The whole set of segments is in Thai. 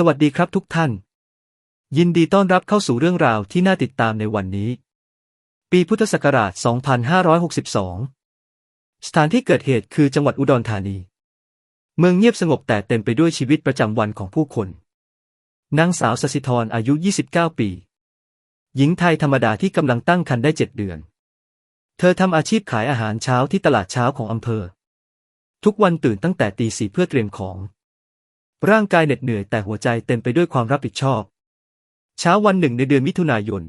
สวัสดีครับทุกท่าน ยินดีต้อนรับเข้าสู่เรื่องราวที่น่าติดตามในวันนี้ ปีพุทธศักราช 2562 สถานที่เกิดเหตุคือจังหวัดอุดรธานี เมืองเงียบสงบแต่เต็มไปด้วยชีวิตประจำวันของผู้คนนางสาวสสิธรอายุ 29 ปี หญิงไทยธรรมดาที่กำลังตั้งครรภ์ได้เจ็ดเดือน เธอทำอาชีพขายอาหารเช้าที่ตลาดเช้าของอำเภอ ทุกวันตื่นตั้งแต่ตีสี่เพื่อเตรียมของ ร่างกายเหน็ดเหนื่อยแต่หัวใจเต็มไปด้วยความรับผิดชอบ เช้าวันหนึ่งในเดือนมิถุนายน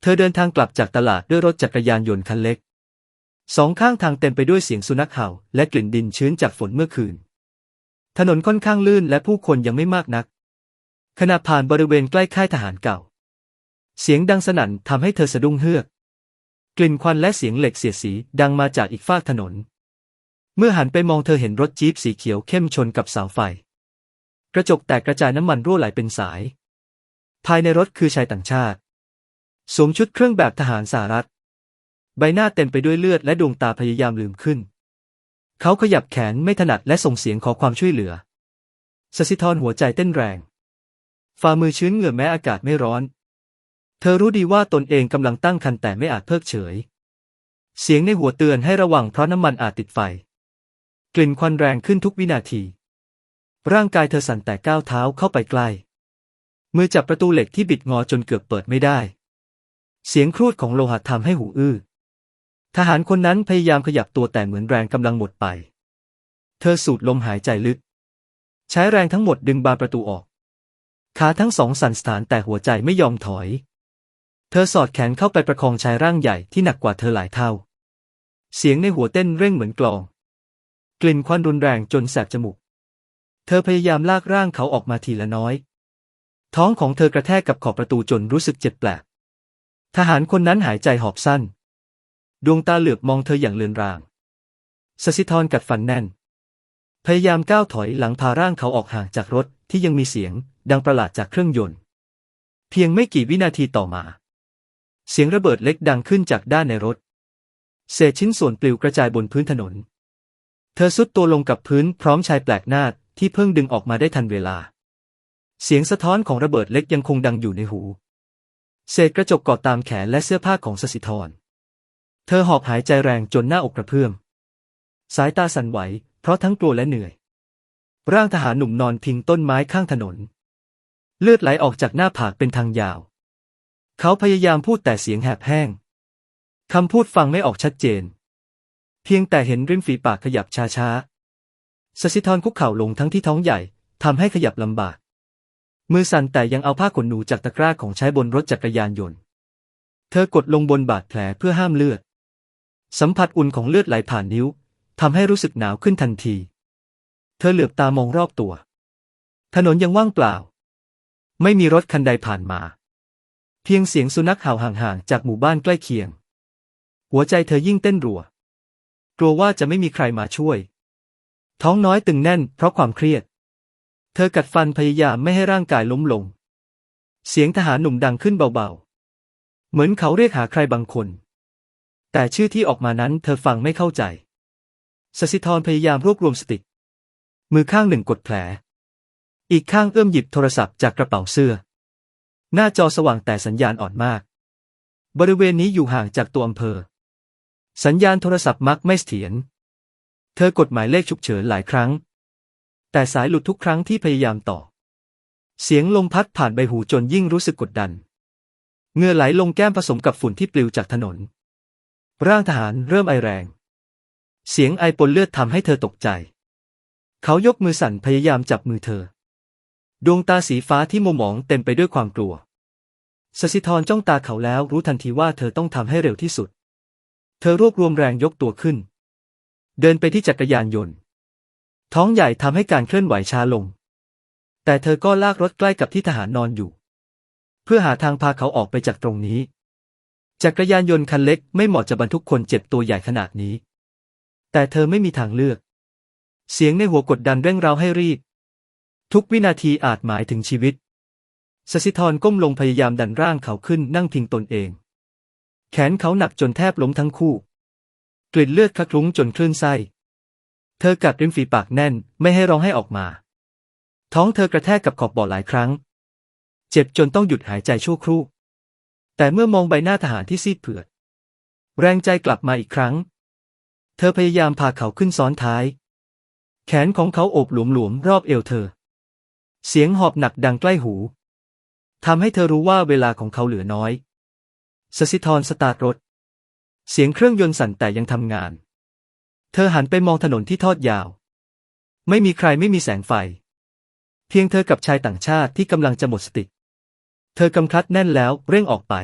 เธอเดินทางกลับจากตลาดด้วยรถจักรยานยนต์คันเล็ก สองข้างทางเต็มไปด้วยเสียงสุนัขเห่า และกลิ่นดินชื้นจากฝนเมื่อคืน ถนนค่อนข้างลื่นและผู้คนยังไม่มากนัก ขณะผ่านบริเวณใกล้ค่ายทหารเก่า เสียงดังสนั่นทำให้เธอสะดุ้งเฮือก กลิ่นควันและเสียงเหล็กเสียดสีดังมาจากอีกฝากถนน เมื่อหันไปมองเธอเห็นรถจี๊ปสีเขียวเข้มชนกับเสาไฟ กระจกแตกกระจายน้ำมันรั่วไหลเป็นสาย ภายในรถคือชายต่างชาติ สวมชุดเครื่องแบบทหารสหรัฐ ใบหน้าเต็มไปด้วยเลือดและดวงตาพยายามลืมขึ้น เขาขยับแขนไม่ถนัดและส่งเสียงขอความช่วยเหลือสสิธรหัวใจเต้นแรง ฝ่ามือชื้นเหงื่อแม้อากาศไม่ร้อน เธอรู้ดีว่าตนเองกำลังตั้งครรภ์แต่ไม่อาจเพิกเฉย เสียงในหัวเตือนให้ระวังเพราะน้ำมันอาจติดไฟ กลิ่นควันแรงขึ้นทุกวินาที ร่างกายเธอสั่นแต่ก้าวเท้าเข้าไปใกล้ มือจับประตูเหล็กที่บิดงอจนเกือบเปิดไม่ได้ เสียงครูดของโลหะทำให้หูอื้อ ทหารคนนั้นพยายามขยับตัวแต่เหมือนแรงกำลังหมดไป เธอสูดลมหายใจลึก ใช้แรงทั้งหมดดึงบานประตูออก ขาทั้งสองสั่นสถานแต่หัวใจไม่ยอมถอย เธอสอดแขนเข้าไปประคองชายร่างใหญ่ที่หนักกว่าเธอหลายเท่า เสียงในหัวเต้นเร่งเหมือนกลอง กลิ่นควันรุนแรงจนแสบจมูก เธอพยายามลากร่างเขาออกมาทีละน้อย ท้องของเธอกระแทกกับขอบประตูจนรู้สึกเจ็บแปลก ทหารคนนั้นหายใจหอบสั้น ดวงตาเหลือบมองเธออย่างเลือนรางสสิธรกัดฟันแน่น พยายามก้าวถอยหลังพาร่างเขาออกห่างจากรถที่ยังมีเสียง ดังประหลาดจากเครื่องยนต์ เพียงไม่กี่วินาทีต่อมา เสียงระเบิดเล็กดังขึ้นจากด้านในรถ เศษชิ้นส่วนปลิวกระจายบนพื้นถนน เธอซุดตัวลงกับพื้นพร้อมชายแปลกหน้า ที่เพิ่งดึงออกมาได้ทันเวลา เสียงสะท้อนของระเบิดเล็กยังคงดังอยู่ในหู เศษกระจกกอดตามแขนและเสื้อผ้าของสสิธร เธอหอบหายใจแรงจนหน้าอกกระเพื่อม สายตาสั่นไหว เพราะทั้งกลัวและเหนื่อย ร่างทหารหนุ่มนอนพิงต้นไม้ข้างถนน เลือดไหลออกจากหน้าผากเป็นทางยาว เขาพยายามพูดแต่เสียงแหบแห้งคำพูดฟังไม่ออกชัดเจน เพียงแต่เห็นริมฝีปากขยับช้าๆ สสิธรคุกเข่าลงทั้งที่ท้องใหญ่ทำให้ขยับลำบาก มือสั่นแต่ยังเอาผ้าขนหนูจากตะกร้าของใช้บนรถจักรยานยนต์ เธอกดลงบนบาดแผลเพื่อห้ามเลือด สัมผัสอุ่นของเลือดไหลผ่านนิ้วทำให้รู้สึกหนาวขึ้นทันที เธอเหลือบตามองรอบตัว ถนนยังว่างเปล่า ไม่มีรถคันใดผ่านมา เพียงเสียงสุนัขเห่าห่างๆจากหมู่บ้านใกล้เคียง หัวใจเธอยิ่งเต้นรัว กลัวว่าจะไม่มีใครมาช่วย ท้องน้อยตึงแน่นเพราะความเครียด เธอกัดฟันพยายามไม่ให้ร่างกายล้มลง เสียงทหารหนุ่มดังขึ้นเบาๆ เหมือนเขาเรียกหาใครบางคน แต่ชื่อที่ออกมานั้นเธอฟังไม่เข้าใจ สสิธรพยายามรวบรวมสติ มือข้างหนึ่งกดแผล อีกข้างเอื้อมหยิบโทรศัพท์จากกระเป๋าเสื้อ หน้าจอสว่างแต่สัญญาณอ่อนมาก บริเวณนี้อยู่ห่างจากตัวอำเภอ สัญญาณโทรศัพท์มักไม่เสถียร เธอกดหมายเลขฉุกเฉินหลายครั้ง แต่สายหลุดทุกครั้งที่พยายามต่อ เสียงลมพัดผ่านใบหูจนยิ่งรู้สึกกดดันเงื่อไหลลงแก้มผสมกับฝุ่นที่ปลิวจากถนน ร่างทหารเริ่มไอแรง เสียงไอปนเลือดทำให้เธอตกใจ เขายกมือสั่นพยายามจับมือเธอ ดวงตาสีฟ้าที่มัวหมองเต็มไปด้วยความกลัวสสิธรจ้องตาเขาแล้วรู้ทันทีว่าเธอต้องทำให้เร็วที่สุด เธอรวบรวมแรงยกตัวขึ้น เดินไปที่จักรยานยนต์ ท้องใหญ่ทำให้การเคลื่อนไหวช้าลง แต่เธอก็ลากรถใกล้กับที่ทหารนอนอยู่ เพื่อหาทางพาเขาออกไปจากตรงนี้ จักรยานยนต์คันเล็กไม่เหมาะจะบรรทุกคนเจ็บตัวใหญ่ขนาดนี้ แต่เธอไม่มีทางเลือก เสียงในหัวกดดันเร่งเร้าให้รีบ ทุกวินาทีอาจหมายถึงชีวิตสสิธรก้มลงพยายามดันร่างเขาขึ้นนั่งพิงตนเอง แขนเขาหนักจนแทบล้มทั้งคู่ กลิ่นเลือดคละคลุ้งจนคลื่นไส้ เธอกัดริมฝีปากแน่นไม่ให้ร้องให้ออกมา ท้องเธอกระแทกกับขอบเบาะหลายครั้ง เจ็บจนต้องหยุดหายใจชั่วครู่ แต่เมื่อมองใบหน้าทหารที่ซีดเผือด แรงใจกลับมาอีกครั้ง เธอพยายามพาเขาขึ้นซ้อนท้าย แขนของเขาโอบหลวมๆรอบเอวเธอ เสียงหอบหนักดังใกล้หูทำให้เธอรู้ว่าเวลาของเขาเหลือน้อย สสิธรสตาร์ทรถ เสียงเครื่องยนต์สั่นแต่ยังทำงาน เธอหันไปมองถนนที่ทอดยาว ไม่มีใครไม่มีแสงไฟ เพียงเธอกับชายต่างชาติที่กำลังจะหมดสติ เธอกำคลัดแน่นแล้วเร่งออกไป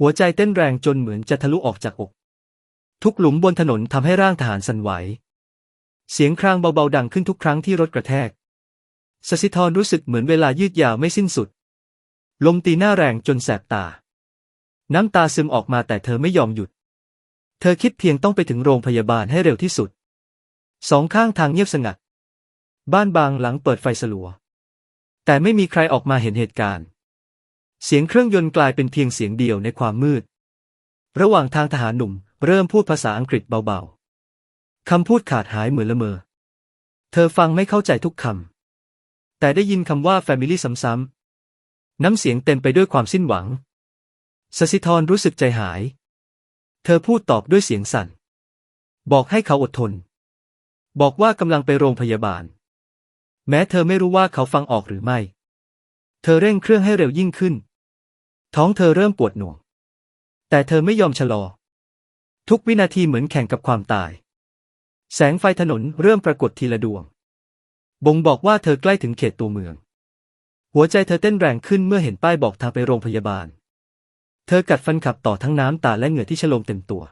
หัวใจเต้นแรงจนเหมือนจะทะลุออกจากอก ทุกหลุมบนถนนทำให้ร่างทหารสั่นไหว เสียงครางเบาๆดังขึ้นทุกครั้งที่รถกระแทกสสิธรรู้สึกเหมือนเวลายืดยาวไม่สิ้นสุด ลมตีหน้าแรงจนแสบตา น้ำตาซึมออกมาแต่เธอไม่ยอมหยุด เธอคิดเพียงต้องไปถึงโรงพยาบาลให้เร็วที่สุด สองข้างทางเงียบสงัด บ้านบางหลังเปิดไฟสลัว แต่ไม่มีใครออกมาเห็นเหตุการณ์ เสียงเครื่องยนต์กลายเป็นเพียงเสียงเดียวในความมืด ระหว่างทางทหารหนุ่ม เริ่มพูดภาษาอังกฤษเบาๆ คำพูดขาดหายเหมือนละเมอ เธอฟังไม่เข้าใจทุกคำ แต่ได้ยินคำว่า Family ซ้ำๆน้ำเสียงเต็มไปด้วยความสิ้นหวัง สสิธรรู้สึกใจหาย เธอพูดตอบด้วยเสียงสั่น บอกให้เขาอดทน บอกว่ากำลังไปโรงพยาบาล แม้เธอไม่รู้ว่าเขาฟังออกหรือไม่ เธอเร่งเครื่องให้เร็วยิ่งขึ้น ท้องเธอเริ่มปวดหน่วง แต่เธอไม่ยอมชะลอ ทุกวินาทีเหมือนแข่งกับความตาย แสงไฟถนนเริ่มปรากฏทีละดวง บ่งบอกว่าเธอใกล้ถึงเขตตัวเมือง หัวใจเธอเต้นแรงขึ้นเมื่อเห็นป้ายบอกทางไปโรงพยาบาล เธอกัดฟันขับต่อทั้งน้ำตาและเหงื่อที่ฉลมเต็มตัว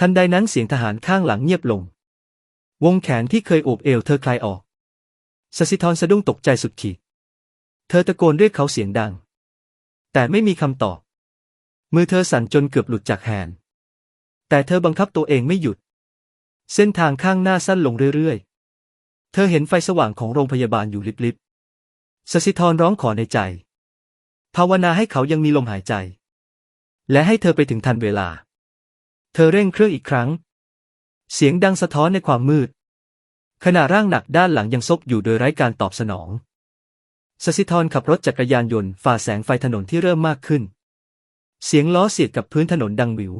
ทันใดนั้นเสียงทหารข้างหลังเงียบลง วงแขนที่เคยโอบเอวเธอคลายออกสสิธรสะดุ้งตกใจสุดขีด เธอตะโกนเรียกเขาเสียงดัง แต่ไม่มีคำตอบ มือเธอสั่นจนเกือบหลุดจากแฮนแต่เธอบังคับตัวเองไม่หยุด เส้นทางข้างหน้าสั้นลงเรื่อยๆ เธอเห็นไฟสว่างของโรงพยาบาลอยู่ลิบๆสสิธรร้องขอในใจ ภาวนาให้เขายังมีลมหายใจ และให้เธอไปถึงทันเวลา เธอเร่งเครื่องอีกครั้ง เสียงดังสะท้อนในความมืด ขณะร่างหนักด้านหลังยังซบอยู่โดยไร้การตอบสนองสสิธรขับรถจักรยานยนต์ฝ่าแสงไฟถนนที่เริ่มมากขึ้น เสียงล้อเสียดกับพื้นถนนดังวิว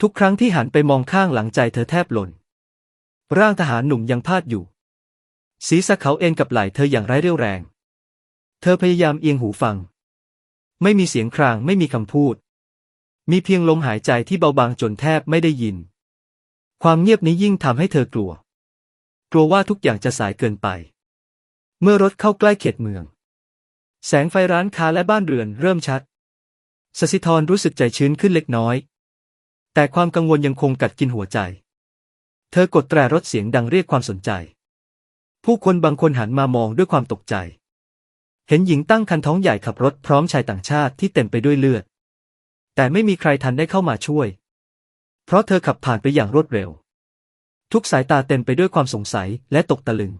ทุกครั้งที่หันไปมองข้างหลังใจเธอแทบหล่น ร่างทหารหนุ่มยังพาดอยู่ ศีรษะเขาเอ็นกับไหล่เธออย่างไร้เรี่ยวแรง เธอพยายามเอียงหูฟัง ไม่มีเสียงครางไม่มีคำพูด มีเพียงลมหายใจที่เบาบางจนแทบไม่ได้ยิน ความเงียบนี้ยิ่งทำให้เธอกลัว กลัวว่าทุกอย่างจะสายเกินไป เมื่อรถเข้าใกล้เขตเมือง แสงไฟร้านค้าและบ้านเรือนเริ่มชัด สสิธรรู้สึกใจชื้นขึ้นเล็กน้อย แต่ความกังวลยังคงกัดกินหัวใจ เธอกดแตรรถเสียงดังเรียกความสนใจ ผู้คนบางคนหันมามองด้วยความตกใจ เห็นหญิงตั้งคันท้องใหญ่ขับรถพร้อมชายต่างชาติที่เต็มไปด้วยเลือด แต่ไม่มีใครทันได้เข้ามาช่วย เพราะเธอขับผ่านไปอย่างรวดเร็ว ทุกสายตาเต็มไปด้วยความสงสัยและตกตะลึง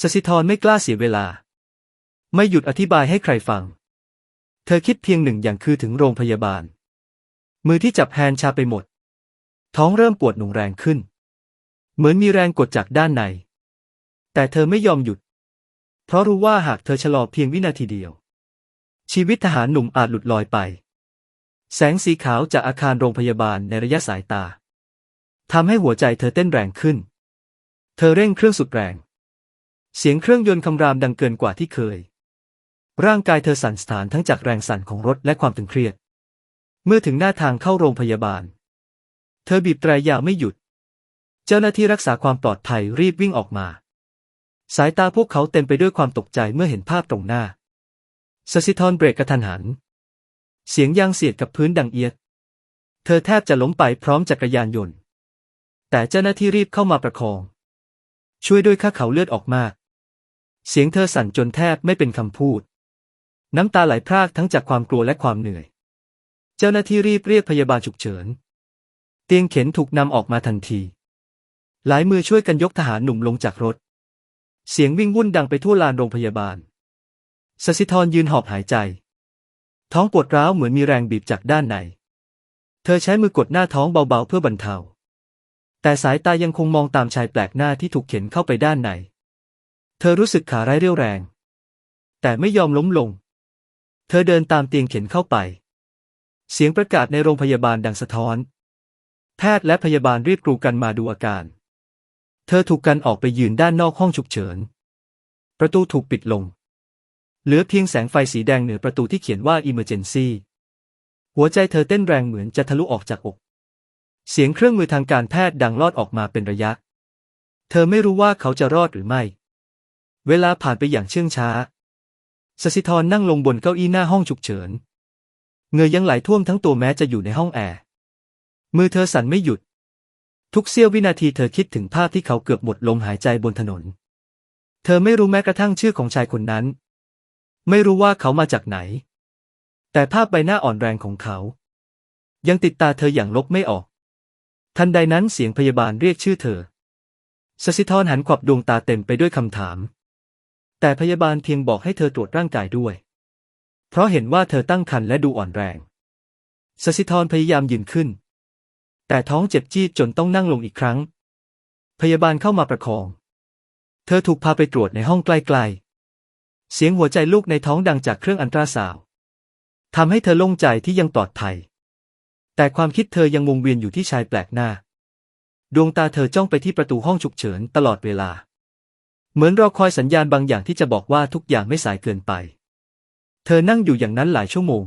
สสิธรไม่กล้าเสียเวลา ไม่หยุดอธิบายให้ใครฟัง เธอคิดเพียงหนึ่งอย่างคือถึงโรงพยาบาล มือที่จับแฮนชาไปหมด ท้องเริ่มปวดหน่วงแรงขึ้น เหมือนมีแรงกดจากด้านใน แต่เธอไม่ยอมหยุด เพราะรู้ว่าหากเธอชะลอเพียงวินาทีเดียว ชีวิตทหารหนุ่มอาจหลุดลอยไป แสงสีขาวจากอาคารโรงพยาบาลในระยะสายตาทำให้หัวใจเธอเต้นแรงขึ้น เธอเร่งเครื่องสุดแรง เสียงเครื่องยนต์คำรามดังเกินกว่าที่เคย ร่างกายเธอสั่นสะท้านทั้งจากแรงสั่นของรถและความตึงเครียด เมื่อถึงหน้าทางเข้าโรงพยาบาล เธอบีบแตรยาวไม่หยุด เจ้าหน้าที่รักษาความปลอดภัยรีบวิ่งออกมา สายตาพวกเขาเต็มไปด้วยความตกใจเมื่อเห็นภาพตรงหน้าสสิธรเบรกกระทันหัน เสียงยางเสียดกับพื้นดังเอียด เธอแทบจะล้มไปพร้อมจักรยานยนต์ แต่เจ้าหน้าที่รีบเข้ามาประคอง ช่วยด้วยข้าเขาเลือดออกมาก เสียงเธอสั่นจนแทบไม่เป็นคำพูด น้ำตาไหลพรากทั้งจากความกลัวและความเหนื่อย เจ้าหน้าที่รีบเรียกพยาบาลฉุกเฉิน เตียงเข็นถูกนำออกมาทันที หลายมือช่วยกันยกทหารหนุ่มลงจากรถ เสียงวิ่งวุ่นดังไปทั่วลานโรงพยาบาล สสิธรยืนหอบหายใจ ท้องปวดร้าวเหมือนมีแรงบีบจากด้านใน เธอใช้มือกดหน้าท้องเบาๆเพื่อบรรเทา แต่สายตายังคงมองตามชายแปลกหน้าที่ถูกเข็นเข้าไปด้านใน เธอรู้สึกขาไร้เรี่ยวแรง แต่ไม่ยอมล้มลง เธอเดินตามเตียงเข็นเข้าไป เสียงประกาศในโรงพยาบาลดังสะท้อน แพทย์และพยาบาลรีบกรูกันมาดูอาการ เธอถูกกันออกไปยืนด้านนอกห้องฉุกเฉิน ประตูถูกปิดลง เหลือเพียงแสงไฟสีแดงเหนือประตูที่เขียนว่า Emergency หัวใจเธอเต้นแรงเหมือนจะทะลุออกจากอก เสียงเครื่องมือทางการแพทย์ดังลอดออกมาเป็นระยะ เธอไม่รู้ว่าเขาจะรอดหรือไม่ เวลาผ่านไปอย่างเชื่องช้า สสิธรนั่งลงบนเก้าอี้หน้าห้องฉุกเฉินเงื่อยังไหลท่วมทั้งตัวแม้จะอยู่ในห้องแอร์ มือเธอสั่นไม่หยุด ทุกเสี้ยววินาทีเธอคิดถึงภาพที่เขาเกือบหมดลมหายใจบนถนน เธอไม่รู้แม้กระทั่งชื่อของชายคนนั้น ไม่รู้ว่าเขามาจากไหน แต่ภาพใบหน้าอ่อนแรงของเขา ยังติดตาเธออย่างลบไม่ออก ทันใดนั้นเสียงพยาบาลเรียกชื่อเธอสสิธรหันขวับดวงตาเต็มไปด้วยคำถาม แต่พยาบาลเพียงบอกให้เธอตรวจร่างกายด้วย เพราะเห็นว่าเธอตั้งครรภ์และดูอ่อนแรงสสิธรพยายามยืนขึ้น แต่ท้องเจ็บจี๊ดจนต้องนั่งลงอีกครั้ง พยาบาลเข้ามาประคอง เธอถูกพาไปตรวจในห้องใกล้ๆ เสียงหัวใจลูกในท้องดังจากเครื่องอันตราซาวทำให้เธอโล่งใจที่ยังปลอดภัย แต่ความคิดเธอยังวงเวียนอยู่ที่ชายแปลกหน้า ดวงตาเธอจ้องไปที่ประตูห้องฉุกเฉินตลอดเวลา เหมือนรอคอยสัญญาณบางอย่างที่จะบอกว่าทุกอย่างไม่สายเกินไป เธอนั่งอยู่อย่างนั้นหลายชั่วโมง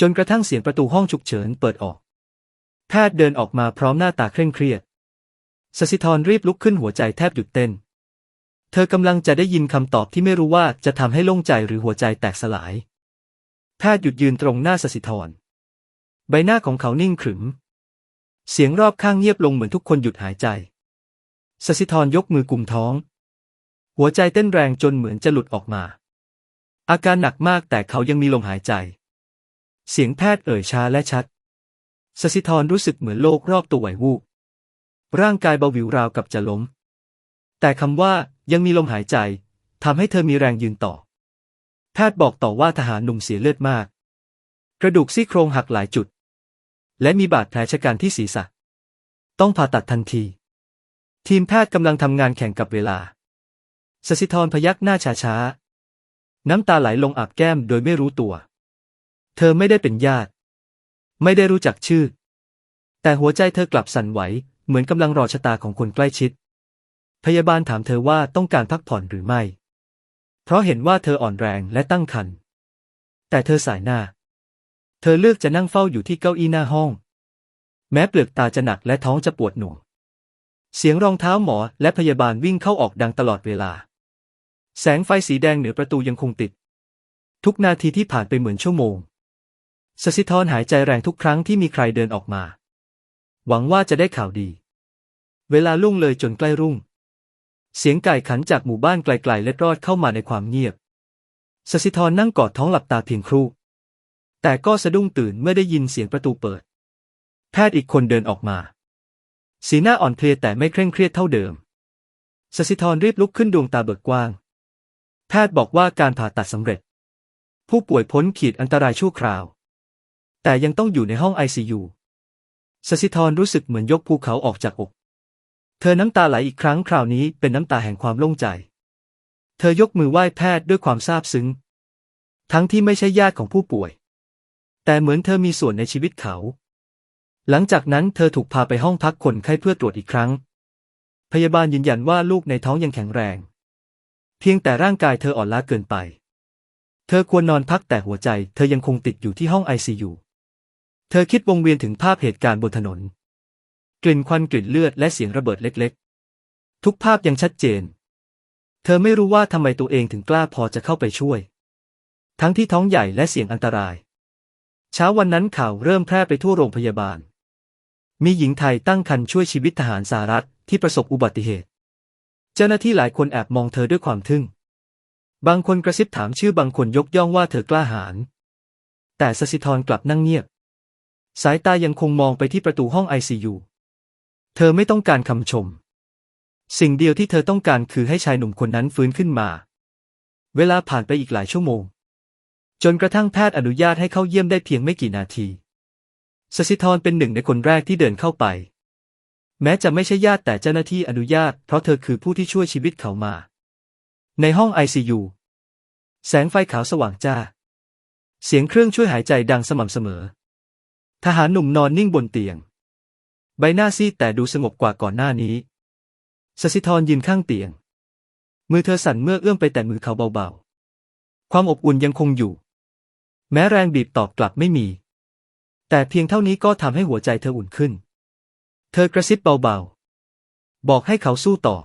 จนกระทั่งเสียงประตูห้องฉุกเฉินเปิดออก แพทย์เดินออกมาพร้อมหน้าตาเคร่งเครียด สสิธรรีบลุกขึ้นหัวใจแทบหยุดเต้น เธอกำลังจะได้ยินคำตอบที่ไม่รู้ว่าจะทำให้โล่งใจหรือหัวใจแตกสลาย แพทย์หยุดยืนตรงหน้าสสิธร ใบหน้าของเขานิ่งขรึม เสียงรอบข้างเงียบลงเหมือนทุกคนหยุดหายใจ สสิธรยกมือกุมท้อง หัวใจเต้นแรงจนเหมือนจะหลุดออกมา อาการหนักมากแต่เขายังมีลมหายใจ เสียงแพทย์เอ่ยช้าและชัด สสิธรรู้สึกเหมือนโลกรอบตัวไหววูบร่างกายเบาวิวราวกับจะล้ม แต่คำว่ายังมีลมหายใจทำให้เธอมีแรงยืนต่อ แพทย์บอกต่อว่าทหารหนุ่มเสียเลือดมาก กระดูกซี่โครงหักหลายจุด และมีบาดแผลชะกันที่ศีรษะ ต้องผ่าตัดทันที ทีมแพทย์กำลังทำงานแข่งกับเวลาสสิธรพยักหน้าช้าๆ น้ำตาไหลลงอาบแก้มโดยไม่รู้ตัว เธอไม่ได้เป็นญาติ ไม่ได้รู้จักชื่อ แต่หัวใจเธอกลับสั่นไหวเหมือนกำลังรอชะตาของคนใกล้ชิด พยาบาลถามเธอว่าต้องการพักผ่อนหรือไม่ เพราะเห็นว่าเธออ่อนแรงและตั้งครรภ์ แต่เธอสายหน้า เธอเลือกจะนั่งเฝ้าอยู่ที่เก้าอี้หน้าห้อง แม้เปลือกตาจะหนักและท้องจะปวดหน่วง เสียงรองเท้าหมอและพยาบาลวิ่งเข้าออกดังตลอดเวลา แสงไฟสีแดงเหนือประตูยังคงติด ทุกนาทีที่ผ่านไปเหมือนชั่วโมงสสิธรหายใจแรงทุกครั้งที่มีใครเดินออกมา หวังว่าจะได้ข่าวดี เวลาลุ่งเลยจนใกล้รุ่ง เสียงไก่ขันจากหมู่บ้านไกลๆเล็ดรอดเข้ามาในความเงียบ สสิธรนั่งกอดท้องหลับตาเพียงครู่ แต่ก็สะดุ้งตื่นเมื่อได้ยินเสียงประตูเปิด แพทย์อีกคนเดินออกมา สีหน้าอ่อนเพลียแต่ไม่เคร่งเครียดเท่าเดิม สสิธรรีบลุกขึ้นดวงตาเบิกกว้าง แพทย์บอกว่าการผ่าตัดสำเร็จ ผู้ป่วยพ้นขีดอันตรายชั่วคราว แต่ยังต้องอยู่ในห้องไอซียูสสิธรรู้สึกเหมือนยกภูเขาออกจากอก ธอน้ำตาไหลอีกครั้งคราวนี้เป็นน้ำตาแห่งความโล่งใจ เธอยกมือไหว้แพทย์ด้วยความซาบซึ้ง ทั้งที่ไม่ใช่ญาติของผู้ป่วย แต่เหมือนเธอมีส่วนในชีวิตเขา หลังจากนั้นเธอถูกพาไปห้องพักคนไข้เพื่อตรวจอีกครั้ง พยาบาลยืนยันว่าลูกในท้องยังแข็งแรง เพียงแต่ร่างกายเธออ่อนล้าเกินไป เธอควรนอนพักแต่หัวใจ เธอยังคงติดอยู่ที่ห้องไอซียูเธอคิดวงเวียนถึงภาพเหตุการณ์บนถนน กลิ่นควันกลิ่นเลือดและเสียงระเบิดเล็กๆ ทุกภาพยังชัดเจน เธอไม่รู้ว่าทำไมตัวเองถึงกล้าพอจะเข้าไปช่วย ทั้งที่ท้องใหญ่และเสี่ยงอันตราย เช้าวันนั้นข่าวเริ่มแพร่ไปทั่วโรงพยาบาล มีหญิงไทยตั้งครรภ์ช่วยชีวิตทหารสหรัฐที่ประสบอุบัติเหตุ เจ้าหน้าที่หลายคนแอบมองเธอด้วยความทึ่ง บางคนกระซิบถามชื่อบางคนยกย่องว่าเธอกล้าหาญ แต่สสิธรกลับนั่งเงียบ สายตายังคงมองไปที่ประตูห้องไอซียู เธอไม่ต้องการคำชม สิ่งเดียวที่เธอต้องการคือให้ชายหนุ่มคนนั้นฟื้นขึ้นมา เวลาผ่านไปอีกหลายชั่วโมง จนกระทั่งแพทย์อนุญาตให้เข้าเยี่ยมได้เพียงไม่กี่นาทีสสิธรเป็นหนึ่งในคนแรกที่เดินเข้าไป แม้จะไม่ใช่ญาติแต่เจ้าหน้าที่อนุญาต เพราะเธอคือผู้ที่ช่วยชีวิตเขามา ในห้องไอซียูแสงไฟขาวสว่างจ้า เสียงเครื่องช่วยหายใจดังสม่ำเสมอ ทหารหนุ่มนอนนิ่งบนเตียง ใบหน้าซีดแต่ดูสงบกว่าก่อนหน้านี้สสิธรยืนข้างเตียง มือเธอสั่นเมื่อเอื้อมไปแตะมือเขาเบาๆ ความอบอุ่นยังคงอยู่ แม้แรงบีบตอบกลับไม่มี แต่เพียงเท่านี้ก็ทำให้หัวใจเธออุ่นขึ้น เธอกระซิบเบาๆ บอกให้เขาสู้ต่อ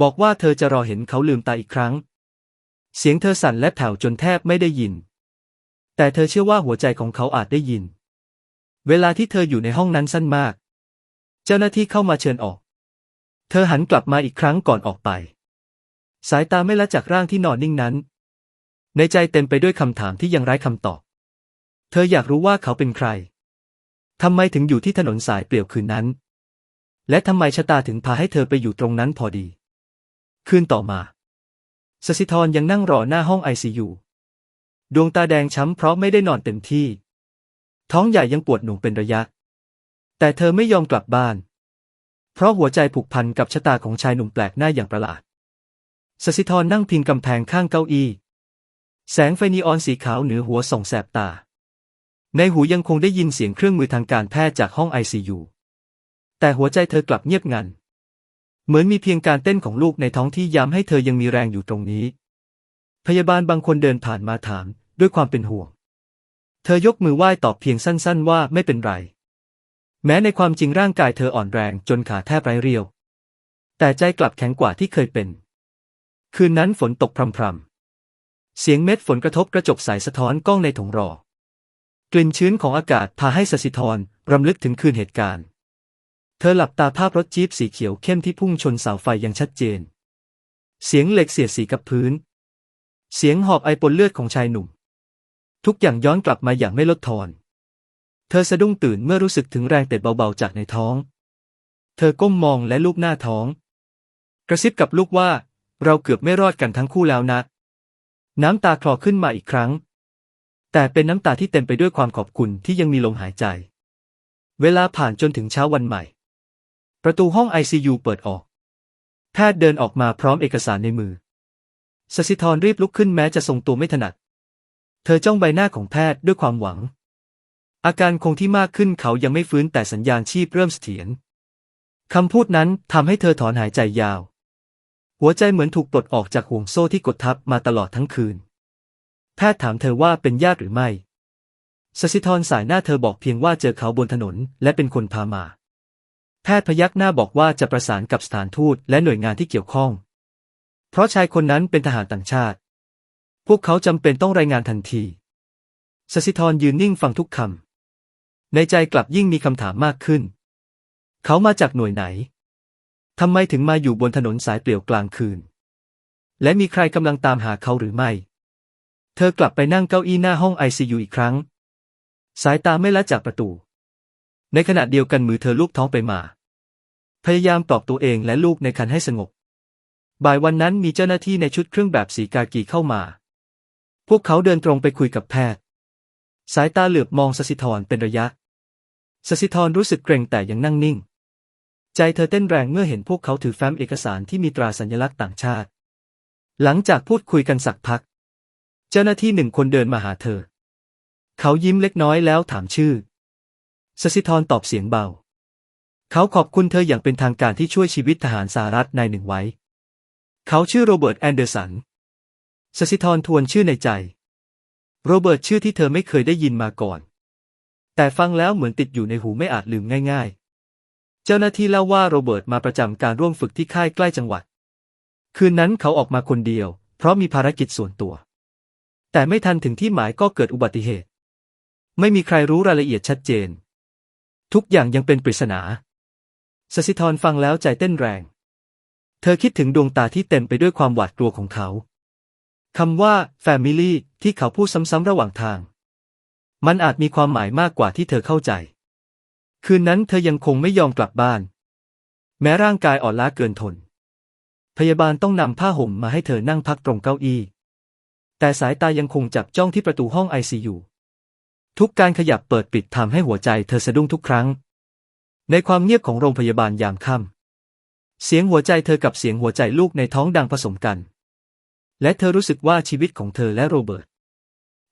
บอกว่าเธอจะรอเห็นเขาลืมตาอีกครั้ง เสียงเธอสั่นและแผ่วจนแทบไม่ได้ยิน แต่เธอเชื่อว่าหัวใจของเขาอาจได้ยิน เวลาที่เธออยู่ในห้องนั้นสั้นมาก เจ้าหน้าที่เข้ามาเชิญออก เธอหันกลับมาอีกครั้งก่อนออกไป สายตาไม่ละจากร่างที่นอนนิ่งนั้น ในใจเต็มไปด้วยคำถามที่ยังไร้คำตอบ เธออยากรู้ว่าเขาเป็นใครทำไมถึงอยู่ที่ถนนสายเปลี่ยวคืนนั้น และทำไมชะตาถึงพาให้เธอไปอยู่ตรงนั้นพอดี คืนต่อมาสสิธรยังนั่งรอหน้าห้องไอซียูดวงตาแดงช้ำเพราะไม่ได้นอนเต็มที่ ท้องใหญ่ยังปวดหน่วงเป็นระยะ แต่เธอไม่ยอมกลับบ้าน เพราะหัวใจผูกพันกับชะตาของชายหนุ่มแปลกหน้าอย่างประหลาดสสิธรนั่งพิงกำแพงข้างเก้าอี้ แสงไฟนีออนสีขาวเหนือหัวส่องแสบตา ในหูยังคงได้ยินเสียงเครื่องมือทางการแพทย์จากห้องไอซียูแต่หัวใจเธอกลับเงียบงัน เหมือนมีเพียงการเต้นของลูกในท้องที่ย้ำให้เธอยังมีแรงอยู่ตรงนี้ พยาบาลบางคนเดินผ่านมาถามด้วยความเป็นห่วง เธอยกมือไหว้ตอบเพียงสั้นๆ ว่าไม่เป็นไร แม้ในความจริงร่างกายเธออ่อนแรงจนขาแทบไร้เรียว แต่ใจกลับแข็งกว่าที่เคยเป็น คืนนั้นฝนตกพรำๆ เสียงเม็ดฝนกระทบกระจกใสสะท้อนกล้องในถงรอ กลิ่นชื้นของอากาศพาให้สสิธรรำลึกถึงคืนเหตุการณ์ เธอหลับตาภาพรถจี๊ปสีเขียวเข้มที่พุ่งชนเสาไฟอยังชัดเจน เสียงเหล็กเสียดสีกับพื้น เสียงหอบไอปนเลือดของชายหนุ่ม ทุกอย่างย้อนกลับมาอย่างไม่ลดทอน เธอสะดุ้งตื่นเมื่อรู้สึกถึงแรงเตะเบาๆจากในท้อง เธอก้มมองและลูบหน้าท้อง กระซิบกับลูกว่า เราเกือบไม่รอดกันทั้งคู่แล้วนะ น้ำตาคลอขึ้นมาอีกครั้ง แต่เป็นน้ำตาที่เต็มไปด้วยความขอบคุณที่ยังมีลมหายใจ เวลาผ่านจนถึงเช้าวันใหม่ ประตูห้องไอซียูเปิดออก แพทย์เดินออกมาพร้อมเอกสารในมือ สสิธรรีบลุกขึ้นแม้จะทรงตัวไม่ถนัด เธอจ้องใบหน้าของแพทย์ด้วยความหวัง อาการคงที่มากขึ้นเขายังไม่ฟื้นแต่สัญญาณชีพเริ่มเสถียรคำพูดนั้นทำให้เธอถอนหายใจยาว หัวใจเหมือนถูกปลดออกจากห่วงโซ่ที่กดทับมาตลอดทั้งคืน แพทย์ถามเธอว่าเป็นญาติหรือไม่สสิธรสายหน้าเธอบอกเพียงว่าเจอเขาบนถนนและเป็นคนพามา แพทย์พยักหน้าบอกว่าจะประสานกับสถานทูตและหน่วยงานที่เกี่ยวข้อง เพราะชายคนนั้นเป็นทหารต่างชาติ พวกเขาจำเป็นต้องรายงานทันทีสสิธรยืนนิ่งฟังทุกคำในใจกลับยิ่งมีคำถามมากขึ้น เขามาจากหน่วยไหนทำไมถึงมาอยู่บนถนนสายเปลี่ยวกลางคืน และมีใครกำลังตามหาเขาหรือไม่ เธอกลับไปนั่งเก้าอี้หน้าห้องไอซียูอีกครั้ง สายตาไม่ละจากประตู ในขณะเดียวกันมือเธอลูกท้องไปมา พยายามปลอบตัวเองและลูกในคันให้สงบ บ่ายวันนั้นมีเจ้าหน้าที่ในชุดเครื่องแบบสีกากีเข้ามา พวกเขาเดินตรงไปคุยกับแพทย์ สายตาเหลือบมองสสิธรเป็นระยะ สสิธรรู้สึกเกรงแต่ยังนั่งนิ่ง ใจเธอเต้นแรงเมื่อเห็นพวกเขาถือแฟ้มเอกสารที่มีตราสัญลักษณ์ต่างชาติ หลังจากพูดคุยกันสักพัก เจ้าหน้าที่หนึ่งคนเดินมาหาเธอ เขายิ้มเล็กน้อยแล้วถามชื่อ สสิธรตอบเสียงเบา เขาขอบคุณเธออย่างเป็นทางการที่ช่วยชีวิตทหารสหรัฐนายหนึ่งไว้ เขาชื่อโรเบิร์ตแอนเดอร์สัน สสิธรทวนชื่อในใจ โรเบิร์ตชื่อที่เธอไม่เคยได้ยินมาก่อน แต่ฟังแล้วเหมือนติดอยู่ในหูไม่อาจลืมง่าย ๆ เจ้าหน้าที่เล่าว่าโรเบิร์ตมาประจำการร่วมฝึกที่ค่ายใกล้จังหวัด คืนนั้นเขาออกมาคนเดียว เพราะมีภารกิจส่วนตัว แต่ไม่ทันถึงที่หมายก็เกิดอุบัติเหตุ ไม่มีใครรู้รายละเอียดชัดเจน ทุกอย่างยังเป็นปริศนาสสิธรฟังแล้วใจเต้นแรง เธอคิดถึงดวงตาที่เต็มไปด้วยความหวาดกลัวของเขา คำว่า family ที่เขาพูดซ้ำๆระหว่างทาง มันอาจมีความหมายมากกว่าที่เธอเข้าใจ คืนนั้นเธอยังคงไม่ยอมกลับบ้าน แม้ร่างกายอ่อนล้าเกินทน พยาบาลต้องนำผ้าห่มมาให้เธอนั่งพักตรงเก้าอี้ แต่สายตายังคงจับจ้องที่ประตูห้องไอซียูทุกการขยับเปิดปิดทำให้หัวใจเธอสะดุ้งทุกครั้ง ในความเงียบของโรงพยาบาลยามค่ำเสียงหัวใจเธอกับเสียงหัวใจลูกในท้องดังผสมกัน และเธอรู้สึกว่าชีวิตของเธอและโรเบิร์ต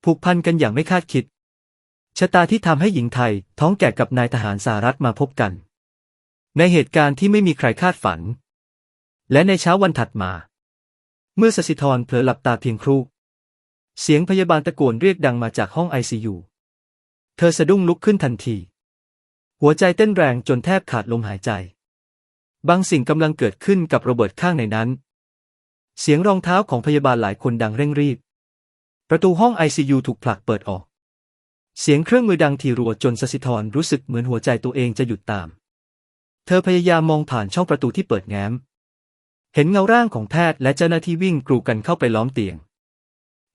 ผูกพันกันอย่างไม่คาดคิด ชะตาที่ทำให้หญิงไทยท้องแก่กับนายทหารสหรัฐมาพบกัน ในเหตุการณ์ที่ไม่มีใครคาดฝัน และในเช้าวันถัดมา เมื่อสสิธรเผลอหลับตาเพียงครู่ เสียงพยาบาลตะโกนเรียกดังมาจากห้องไอซียูเธอสะดุ้งลุกขึ้นทันที หัวใจเต้นแรงจนแทบขาดลมหายใจ บางสิ่งกำลังเกิดขึ้นกับโรเบิร์ตข้างในนั้น เสียงรองเท้าของพยาบาลหลายคนดังเร่งรีบ ประตูห้องไอซียูถูกผลักเปิดออก เสียงเครื่องมือดังทีรัวจนสสิธรรู้สึกเหมือนหัวใจตัวเองจะหยุดตาม เธอพยายามมองผ่านช่องประตูที่เปิดแง้ม เห็นเงาร่างของแพทย์และเจ้าหน้าที่วิ่งกรูกันเข้าไปล้อมเตียง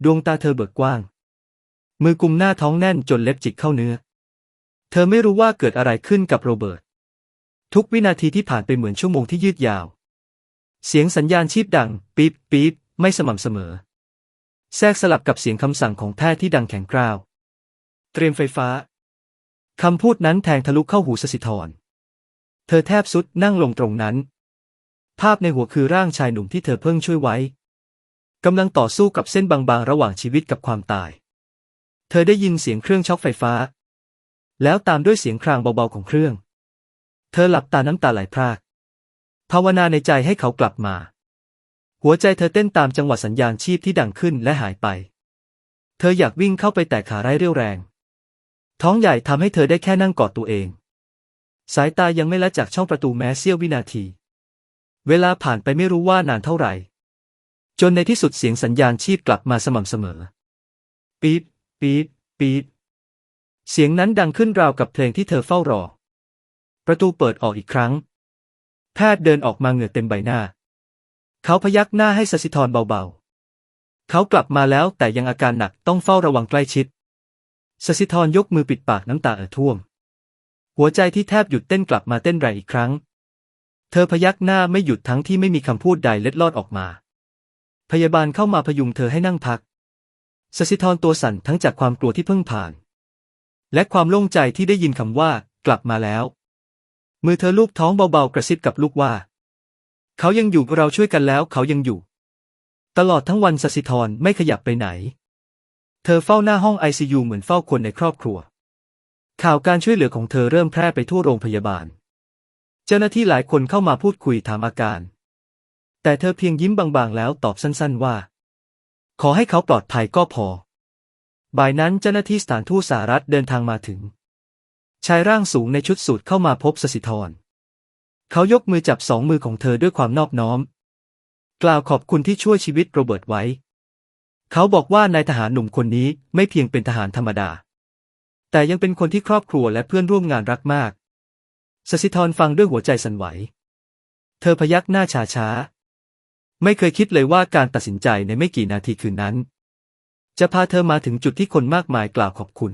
ดวงตาเธอเบิกกว้าง มือกุมหน้าท้องแน่นจนเล็บจิกเข้าเนื้อ เธอไม่รู้ว่าเกิดอะไรขึ้นกับโรเบิร์ต ทุกวินาทีที่ผ่านไปเหมือนชั่วโมงที่ยืดยาว เสียงสัญญาณชีพดัง ปี๊บปี๊บไม่สม่ำเสมอ แทรกสลับกับเสียงคำสั่งของแพทย์ที่ดังแข็งกร้าว เตรียมไฟฟ้า คำพูดนั้นแทงทะลุเข้าหูสสิธร เธอแทบสุดนั่งลงตรงนั้น ภาพในหัวคือร่างชายหนุ่มที่เธอเพิ่งช่วยไว้กำลังต่อสู้กับเส้นบางๆ ระหว่างชีวิตกับความตาย เธอได้ยินเสียงเครื่องช็อคไฟฟ้า แล้วตามด้วยเสียงครางเบาๆของเครื่อง เธอหลับตาน้ำตาไหลพราก ภาวนาในใจให้เขากลับมา หัวใจเธอเต้นตามจังหวะสัญญาณชีพที่ดังขึ้นและหายไป เธออยากวิ่งเข้าไปแต่ขาไร้เรี่ยวแรง ท้องใหญ่ทำให้เธอได้แค่นั่งกอดตัวเอง สายตายังไม่ละจากช่องประตูแม้เสี้ยววินาที เวลาผ่านไปไม่รู้ว่านานเท่าไหร่ จนในที่สุดเสียงสัญญาณชีพกลับมาสม่ำเสมอ ปี๊ด ปี๊ด ปี๊ด เสียงนั้นดังขึ้นราวกับเพลงที่เธอเฝ้ารอ ประตูเปิดออกอีกครั้ง แพทย์เดินออกมาเหงื่อเต็มใบหน้า เขาพยักหน้าให้สสิธรเบาๆ เขากลับมาแล้วแต่ยังอาการหนักต้องเฝ้าระวังใกล้ชิดสสิธรยกมือปิดปากน้ำตาเอ่อท่วม หัวใจที่แทบหยุดเต้นกลับมาเต้นแรงอีกครั้ง เธอพยักหน้าไม่หยุดทั้งที่ไม่มีคำพูดใดเล็ดลอดออกมา พยาบาลเข้ามาพยุงเธอให้นั่งพักสสิธรตัวสั่นทั้งจากความกลัวที่เพิ่งผ่าน และความโล่งใจที่ได้ยินคำว่ากลับมาแล้ว มือเธอลูบท้องเบาๆกระซิบกับลูกว่า เขายังอยู่เราช่วยกันแล้วเขายังอยู่ ตลอดทั้งวันสสิธรไม่ขยับไปไหน เธอเฝ้าหน้าห้องไอซียูเหมือนเฝ้าคนในครอบครัว ข่าวการช่วยเหลือของเธอเริ่มแพร่ไปทั่วโรงพยาบาล เจ้าหน้าที่หลายคนเข้ามาพูดคุยถามอาการ แต่เธอเพียงยิ้มบางๆ แล้วตอบสั้นๆว่า ขอให้เขาปลอดภัยก็พอ บ่ายนั้นเจ้าหน้าที่สถานทูตสหรัฐเดินทางมาถึง ชายร่างสูงในชุดสูทเข้ามาพบสสิธร เขายกมือจับสองมือของเธอด้วยความนอบน้อม กล่าวขอบคุณที่ช่วยชีวิตโรเบิร์ตไว้ เขาบอกว่านายทหารหนุ่มคนนี้ไม่เพียงเป็นทหารธรรมดา แต่ยังเป็นคนที่ครอบครัวและเพื่อนร่วมงานรักมาก สสิธรฟังด้วยหัวใจสั่นไหว เธอพยักหน้าช้าช้าๆไม่เคยคิดเลยว่าการตัดสินใจในไม่กี่นาทีคืนนั้น จะพาเธอมาถึงจุดที่คนมากมายกล่าวขอบคุณ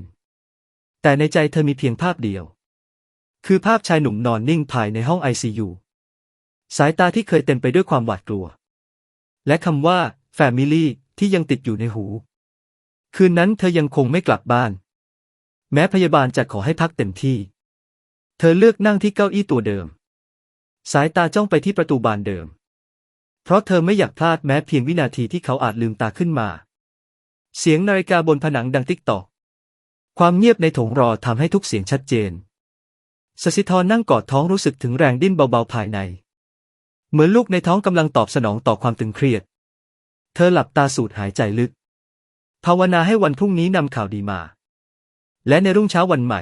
แต่ในใจเธอมีเพียงภาพเดียว คือภาพชายหนุ่มนอนนิ่งภายในห้องไอซียูสายตาที่เคยเต็มไปด้วยความหวาดกลัว และคำว่าแฟมิลี่ที่ยังติดอยู่ในหู คืนนั้นเธอยังคงไม่กลับบ้าน แม้พยาบาลจะขอให้พักเต็มที่ เธอเลือกนั่งที่เก้าอี้ตัวเดิม สายตาจ้องไปที่ประตูบานเดิม เพราะเธอไม่อยากพลาดแม้เพียงวินาทีที่เขาอาจลืมตาขึ้นมา เสียงนาฬิกาบนผนังดังติ๊กตอก ความเงียบในโถงรอทำให้ทุกเสียงชัดเจน สสิธรนั่งกอดท้องรู้สึกถึงแรงดิ้นเบาๆภายใน เหมือนลูกในท้องกำลังตอบสนองต่อความตึงเครียด เธอหลับตาสูดหายใจลึก ภาวนาให้วันพรุ่งนี้นำข่าวดีมา และในรุ่งเช้าวันใหม่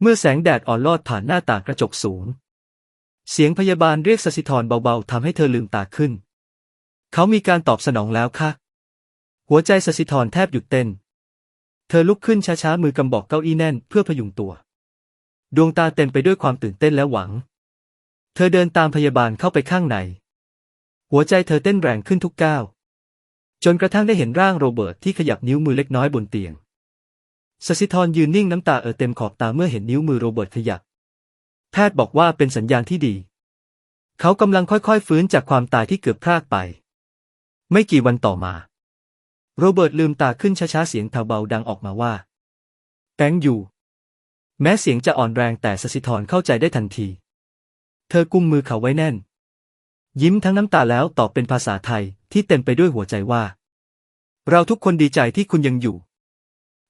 เมื่อแสงแดดอ่อนลอดผ่านหน้าต่างกระจกสูง เสียงพยาบาลเรียกสสิธรเบาๆทำให้เธอลืมตาขึ้น เขามีการตอบสนองแล้วค่ะ หัวใจสสิธรแทบหยุดเต้น เธอลุกขึ้นช้าๆมือกำบอกเก้าอี้แน่นเพื่อพยุงตัว ดวงตาเต็มไปด้วยความตื่นเต้นและหวัง เธอเดินตามพยาบาลเข้าไปข้างใน หัวใจเธอเต้นแรงขึ้นทุกก้าว จนกระทั่งได้เห็นร่างโรเบิร์ตที่ขยับนิ้วมือเล็กน้อยบนเตียงสสิธรยืนนิ่งน้ำตาเอ่อเต็มขอบตาเมื่อเห็นนิ้วมือโรเบิร์ตขยับ แพทย์บอกว่าเป็นสัญญาณที่ดี เขากำลังค่อยๆฟื้นจากความตายที่เกือบพลาดไป ไม่กี่วันต่อมา โรเบิร์ตลืมตาขึ้นช้าๆ เสียงแผ่วเบาดังออกมาว่า แตงอยู่ แม้เสียงจะอ่อนแรงแต่สสิธรเข้าใจได้ทันที เธอกุมมือเขาไว้แน่น ยิ้มทั้งน้ำตาแล้วตอบเป็นภาษาไทยที่เต็มไปด้วยหัวใจว่า เราทุกคนดีใจที่คุณยังอยู่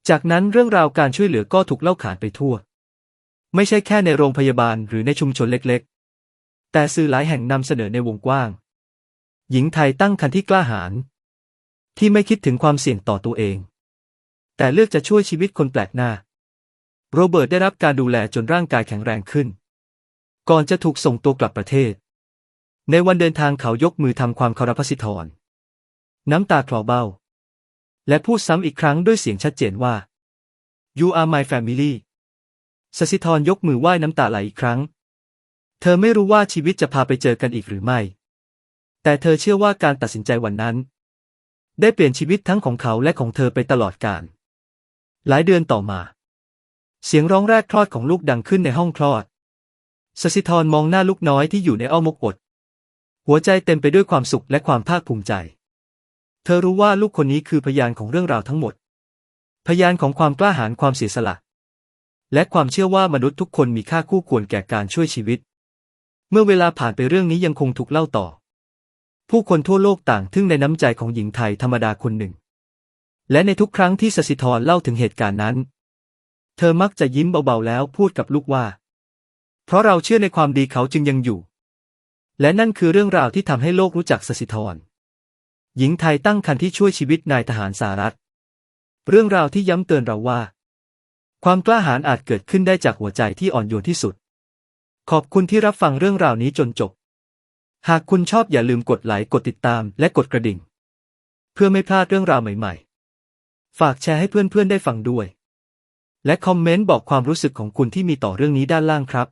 จากนั้นเรื่องราวการช่วยเหลือก็ถูกเล่าขานไปทั่ว ไม่ใช่แค่ในโรงพยาบาลหรือในชุมชนเล็กๆ แต่สื่อหลายแห่งนำเสนอในวงกว้าง หญิงไทยตั้งครรภ์ที่กล้าหาญ ที่ไม่คิดถึงความเสี่ยงต่อตัวเอง แต่เลือกจะช่วยชีวิตคนแปลกหน้า โรเบิร์ตได้รับการดูแลจนร่างกายแข็งแรงขึ้น ก่อนจะถูกส่งตัวกลับประเทศ ในวันเดินทางเขายกมือทำความเคารพพสิทธรน้ำตาคลอเบ้า และพูดซ้ำอีกครั้งด้วยเสียงชัดเจนว่า You are my family สสิธรยกมือไหว้น้ำตาไหลอีกครั้ง เธอไม่รู้ว่าชีวิตจะพาไปเจอกันอีกหรือไม่ แต่เธอเชื่อว่าการตัดสินใจวันนั้น ได้เปลี่ยนชีวิตทั้งของเขาและของเธอไปตลอดกาลหลายเดือนต่อมา เสียงร้องแรกคลอดของลูกดังขึ้นในห้องคลอดสสิธรมองหน้าลูกน้อยที่อยู่ในอ้อมอกอดหัวใจเต็มไปด้วยความสุขและความภาคภูมิใจ เธอรู้ว่าลูกคนนี้คือพยานของเรื่องราวทั้งหมด พยานของความกล้าหาญความเสียสละ และความเชื่อว่ามนุษย์ทุกคนมีค่าคู่ควรแก่การช่วยชีวิต เมื่อเวลาผ่านไปเรื่องนี้ยังคงถูกเล่าต่อ ผู้คนทั่วโลกต่างทึ่งในน้ำใจของหญิงไทยธรรมดาคนหนึ่ง และในทุกครั้งที่สสิธรเล่าถึงเหตุการณ์นั้น เธอมักจะยิ้มเบาๆแล้วพูดกับลูกว่า เพราะเราเชื่อในความดีเขาจึงยังอยู่ และนั่นคือเรื่องราวที่ทำให้โลกรู้จักสสิธร หญิงไทยตั้งครรภ์ที่ช่วยชีวิตนายทหารสหรัฐ เรื่องราวที่ย้ำเตือนเราว่า ความกล้าหาญอาจเกิดขึ้นได้จากหัวใจที่อ่อนโยนที่สุด ขอบคุณที่รับฟังเรื่องราวนี้จนจบ หากคุณชอบอย่าลืมกดไลค์กดติดตามและกดกระดิ่ง เพื่อไม่พลาดเรื่องราวใหม่ๆ ฝากแชร์ให้เพื่อนๆได้ฟังด้วย และคอมเมนต์บอกความรู้สึกของคุณที่มีต่อเรื่องนี้ด้านล่างครับ